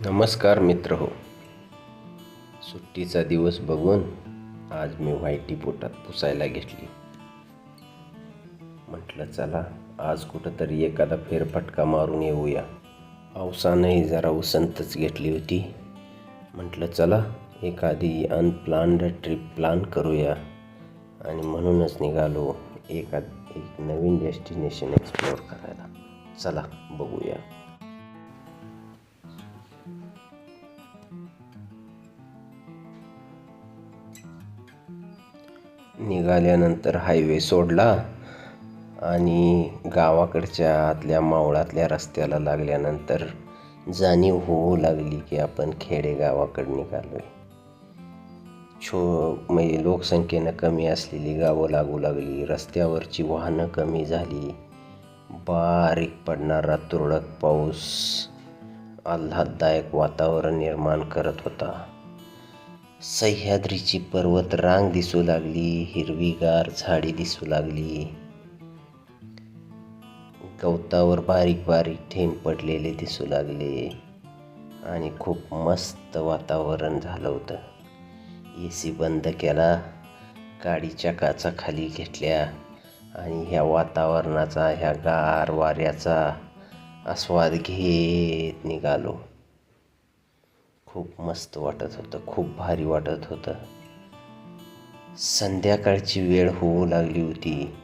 नमस्कार मित्र हो. सुट्टीचा दिवस बघून आज मी व्हायटी पोटात पुसायला घेतली. म्हटलं चला आज कुठंतरी एखादा फेरफटका मारून येऊया. पावसानंही जरा उसंतच घेतली होती. म्हटलं चला एखादी अनप्लान्ड ट्रिप प्लॅन करूया. आणि म्हणूनच निघालो एका एक नवीन डेस्टिनेशन एक्सप्लोअर करायला. चला बघूया. निघाल्यानंतर हायवे सोडला आणि गावाकडच्या आतल्या मावळातल्या रस्त्याला लागल्यानंतर जाणीव होऊ लागली की आपण खेडेगावाकडे निघालो आहे छो म्हणजे लोकसंख्येनं कमी असलेली गावं लागू लागली रस्त्यावरची वाहनं कमी झाली बारीक पडणारा तुरळक पाऊस आल्हाददायक वातावरण निर्माण करत होता. सह्याद्रीची पर्वत रांग दिसू लागली हिरवीगार झाडी दिसू लागली. गवतावर बारीक बारीक थेंब पडलेले दिसू लागले आणि खूप मस्त वातावरण झालं होतं. ए सी बंद केला गाडीच्या काचा खाली घेतल्या आणि ह्या वातावरणाचा ह्या गार वाऱ्याचा आस्वाद घेत निघालो. खूप मस्त वाटत होतं खूप भारी वाटत होतं. संध्याकाळची वेळ होऊ लागली होती.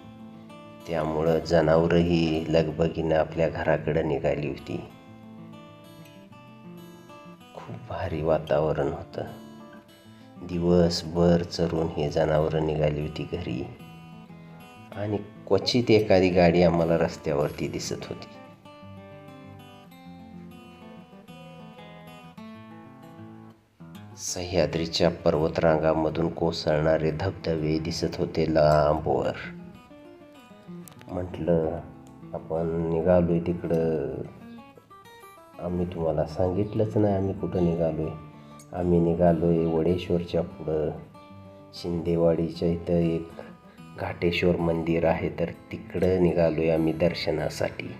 त्यामुळं जनावरंही लगबगीनं आपल्या घराकडं निघाली होती. खूप भारी वातावरण होतं. दिवसभर चरून ही जनावरं निघाली होती घरी. आणि क्वचित एखादी गाडी आम्हाला रस्त्यावरती दिसत होती. सह्याद्रीच्या पर्वतरांगामधून कोसळणारे धबधबे दिसत होते लांबवर. म्हटलं आपण निघालोय तिकडं. आम्ही तुम्हाला सांगितलंच नाही आम्ही कुठं निघालोय. आम्ही निघालोय वडेश्वरच्या पुढं. शिंदेवाडीच्या इथं एक घाटेश्वर मंदिर आहे तर तिकडं निघालोय आम्ही दर्शनासाठी.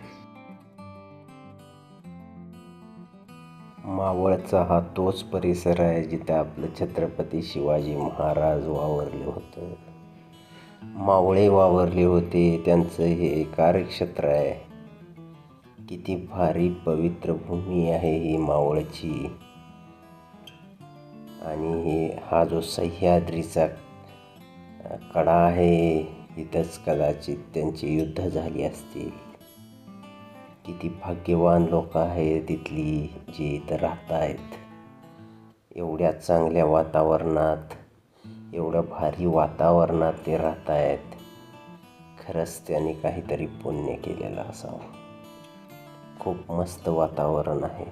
मावळचा हा तोच परिसर आहे जिथे आपलं छत्रपती शिवाजी महाराज वावरले होतं. मावळे वावरले होते त्यांचं हे कार्यक्षेत्र आहे. किती भारी पवित्र भूमी आहे ही मावळची. आणि हे हा जो सह्याद्रीचा कडा आहे इथंच कदाचित त्यांची युद्ध झाली असतील. किती भाग्यवान लोक आहेत तिथली जी इथं राहत आहेत एवढ्या चांगल्या वातावरणात एवढ्या भारी वातावरणात ते राहत आहेत खरंच त्यांनी काहीतरी पुण्य केलेलं असावं. खूप मस्त वातावरण आहे.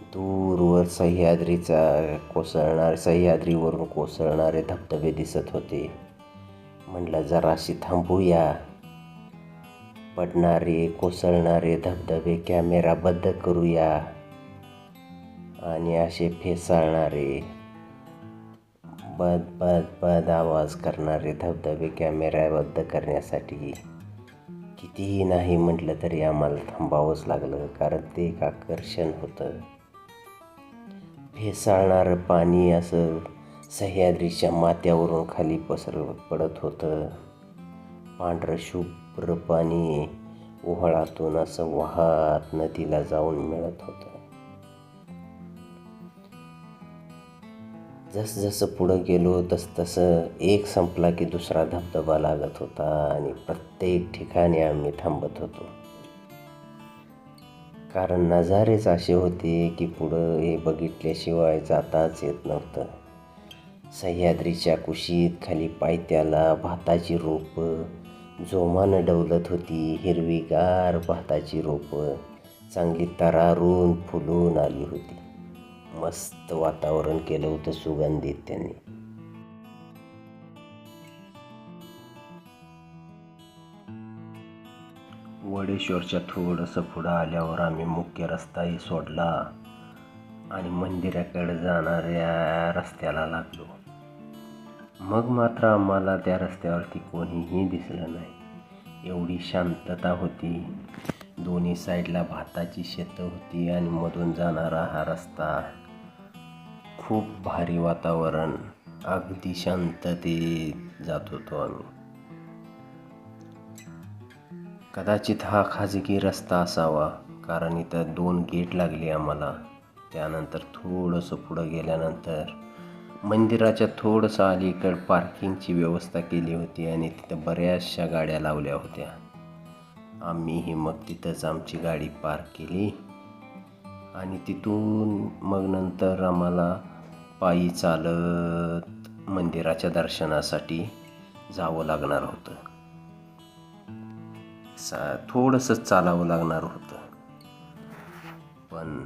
दूरवर सह्याद्रीचा कोसळणार सह्याद्रीवरून कोसळणारे धबधबे दिसत होते. म्हटलं जराशी थांबूया. पडणारे कोसळणारे धबधबे कॅमेराबद्ध करूया. आणि असे फेसाळणारे बद बद बद आवाज करणारे धबधबे कॅमेराबद्ध करण्यासाठी कितीही नाही म्हटलं तरी आम्हाला थांबावंच लागलं कारण ते एक आकर्षण होतं. फेसाळणारं पाणी असं सह्याद्रीच्या माथ्यावरून खाली पसर पडत होतं. पांढरं शुभ्र पाणी ओहळातून असं वाहत नदीला जाऊन मिळत होतं. जसजसं पुढं गेलो तस तसं एक संपला की दुसरा धबधबा लागत होता आणि प्रत्येक ठिकाणी आम्ही थांबत होतो. कारण नजारेच असे होते की पुढं हे बघितल्याशिवाय जाताच येत नव्हतं. सह्याद्रीच्या कुशीत खाली पायत्याला भाताची रोपं जोमानं डवलत होती हिरवीगार भाताची रोपं. चांगली तरारून फुलून आली होती. मस्त वातावरण केलं होतं सुगंधित त्यांनी. वडेश्वरच्या थोडंसं पुढं आल्यावर आम्ही मुख्य रस्ताही सोडला आणि मंदिराकडे जाणाऱ्या रस्त्याला लागलो. मग मात्र आम्हाला त्या रस्त्यावरती कोणीही दिसलं नाही. एवढी शांतता होती. दोन्ही साईडला भाताची शेतं होती आणि मधून जाणारा हा रस्ता. खूप भारी वातावरण. अगदी शांततेत जात होतो आम्ही. कदाचित हा खाजगी रस्ता असावा कारण इथं दोन गेट लागली आम्हाला. त्यानंतर थोडंसं पुढं गेल्यानंतर मंदिराच्या थोडंसं अलीकडं पार्किंगची व्यवस्था केली होती आणि तिथं बऱ्याचशा गाड्या लावल्या होत्या. आम्हीही मग तिथंच आमची गाडी पार्क केली. आणि तिथून मग नंतर आम्हाला पायी चालत मंदिराच्या दर्शनासाठी जावं लागणार होतं. सा थोडंसं चालावं लागणार होतं. पण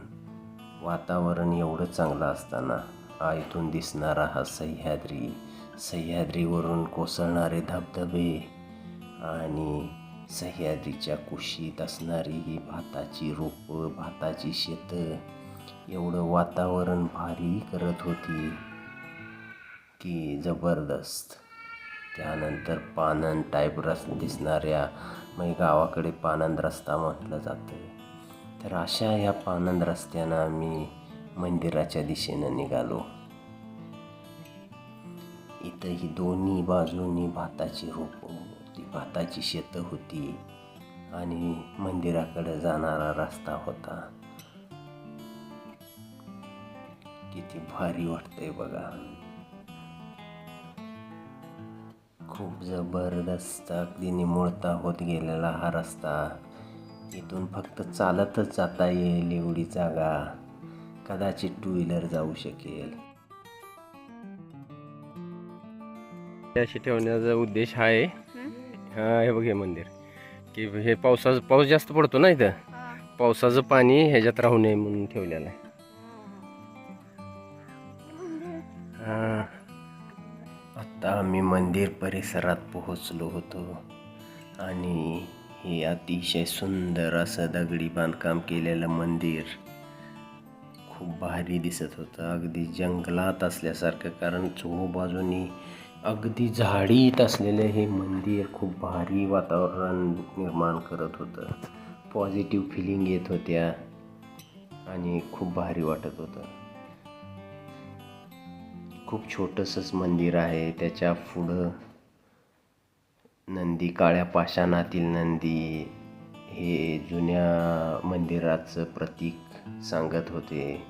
वातावरण एवढं चांगलं असताना आयतून दिसणारा हा सह्याद्री. सह्याद्रीवरून कोसळणारे धबधबे आणि सह्याद्रीच्या कुशीत असणारी ही भाताची रोपं भाताची शेतं. एवढं वातावरण भारी करत होती की जबरदस्त. त्यानंतर पानन टाईप रस दिसणाऱ्या मग गावाकडे पानंद रस्ता म्हटलं जातं. तर अशा ह्या पानंद रस्त्यानं आम्ही मंदिराच्या दिशेनं निघालो. इथंही दोन्ही बाजूनी भाताची रोप होती भाताची शेतं होती आणि मंदिराकडे जाणारा रस्ता होता. किती भारी वाटतंय बघा. खूप जबरदस्त अगदी निमुळता होत गेलेला हा रस्ता. इथून फक्त चालतच जाता येईल एवढी जागा. कदाचित टू व्हीलर जाऊ शकेल. अशी ठेवण्याचा उद्देश हा आहे. हा हे बघ हे मंदिर. की हे पावसाचं पाऊस जास्त पडतो ना इथं? पावसाचं पाणी ह्याच्यात राहू नये म्हणून ठेवलेलं आहे. हा. आत्ता आम्ही मंदिर परिसरात पोहोचलो होतो. आणि हे अतिशय सुंदर असं दगडी बांधकाम केलेलं मंदिर. खूप भारी दिसत होतं. अगदी जंगलात असल्यासारखं कारण चोबाजूनी अगदी झाडीत असलेलं हे मंदिर खूप भारी वातावरण निर्माण करत होतं. पॉझिटिव्ह फिलिंग येत होत्या आणि खूप भारी वाटत होतं. खूप छोटंसंच मंदिर आहे. त्याच्या पुढं नंदी काळ्या पाषाणातील नंदी हे जुन्या मंदिराचं प्रतीक सांगत होते.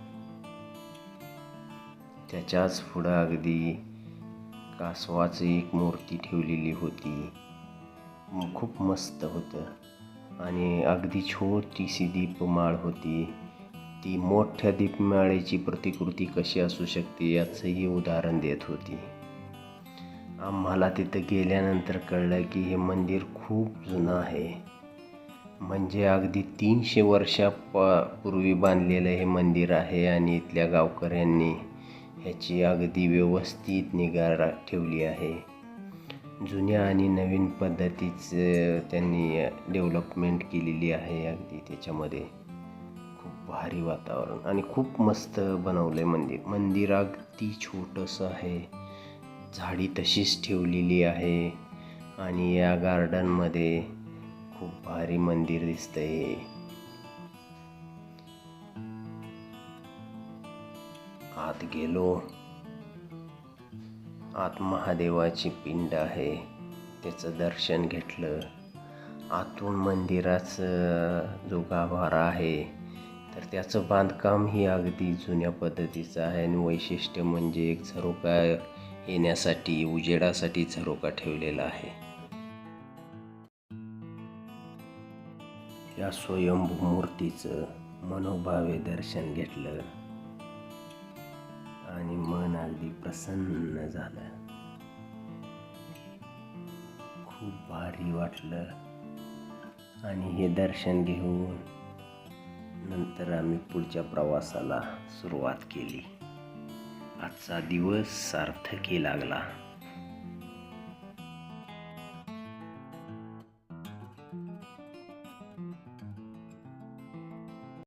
त्याच्याच पुढं अगदी कासवाची एक मूर्ती ठेवलेली होती. खूप मस्त होतं. आणि अगदी छोटीशी दीपमाळ होती. ती मोठ्या दीपमाळेची प्रतिकृती कशी असू शकते याचंही उदाहरण देत होती. आम्हाला तिथं गेल्यानंतर कळलं की हे मंदिर खूप जुनं आहे. म्हणजे अगदी तीनशे वर्षा पूर्वी बांधलेलं हे मंदिर आहे आणि इथल्या गावकऱ्यांनी ह्याची अगदी व्यवस्थित निगा रा- ठेवली आहे. जुन्या आणि नवीन पद्धतीचं त्यांनी डेव्हलपमेंट केलेली आहे अगदी त्याच्यामध्ये. खूप भारी वातावरण आणि खूप मस्त बनवलं आहे मंदिर. मंदिर अगदी छोटंसं आहे. झाडी तशीच ठेवलेली आहे. आणि या गार्डनमध्ये खूप भारी मंदिर दिसतंय आत गेलो आत महादेवाची पिंड आहे त्याचं दर्शन घेतलं. आतून मंदिराचं जो गाभारा आहे तर त्याचं बांधकाम ही अगदी जुन्या पद्धतीचं आहे. आणि वैशिष्ट्य म्हणजे एक झरोका येण्यासाठी उजेडासाठी झरोका ठेवलेला आहे. या स्वयंभू मूर्तीचं मनोभावे दर्शन घेतलं आणि मन अगदी प्रसन्न झालं. खूप भारी वाटलं. आणि हे दर्शन घेऊन नंतर आम्ही पुढच्या प्रवासाला सुरुवात केली. आजचा दिवस सार्थकी लागला.